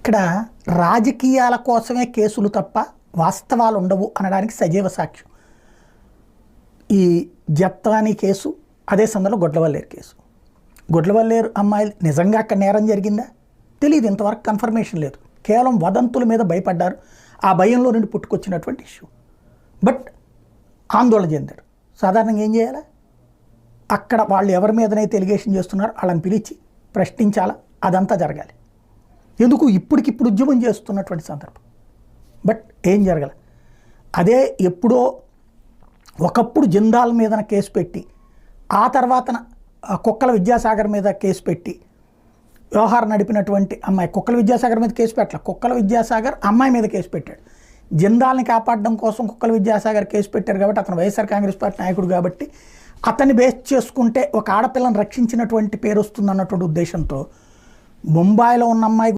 ఇక్కడ రాజకీయాల కోసమే కేసులు తప్ప వాస్తవాలు ఉండవు అనడానికి సజీవ సాక్ష్యం. ఈ జత్వానీ కేసు అదే సందర్భంలో గొడ్లవల్లేరు కేసు. గొడ్లవల్లేరు అమ్మాయి నిజంగా అక్కడ నేరం జరిగిందా? తెలియదు ఇంతవరకు కన్ఫర్మేషన్ లేదు. కేవలం వదంతుల మీద భయపడ్డారు. ఆ భయంలో నుండి పుట్టుకొచ్చినటువంటి ఇష్యూ. బట్ ఆందోళన చెందారు. సాధారణంగా ఏం చేయాలి? అక్కడ వాళ్ళు ఎవరి మీదనైతే ఎలిగేషన్ చేస్తున్నారో వాళ్ళని పిలిచి ప్రశ్నించాలా? అదంతా జరగాలి. ఎందుకు ఇప్పటికిప్పుడు ఉద్యమం చేస్తున్నటువంటి సందర్భం? బట్ ఏం జరగల. అదే ఎప్పుడో ఒకప్పుడు జిందాల్ మీదన కేసు పెట్టి ఆ తర్వాతన ఆ కుక్కల విద్యాసాగర్ మీద కేసు పెట్టి వ్యవహారం నడిపినటువంటి అమ్మాయి కుక్కల విద్యాసాగర్ మీద కేసు పెట్టాల. కుక్కల విద్యాసాగర్ అమ్మాయి మీద కేసు పెట్టాడు. జిందాల్ని కాపాడడం కోసం కుక్కల విద్యాసాగర్ కేసు పెట్టారు కాబట్టి అతను వైఎస్ఆర్ కాంగ్రెస్ పార్టీ నాయకుడు కాబట్టి అతన్ని బేస్ చేసుకుంటే ఒక ఆడపిల్లని రక్షించినటువంటి పేరు వస్తుంది అన్నటువంటి ఉద్దేశంతో ముంబాయిలో ఉన్న అమ్మాయి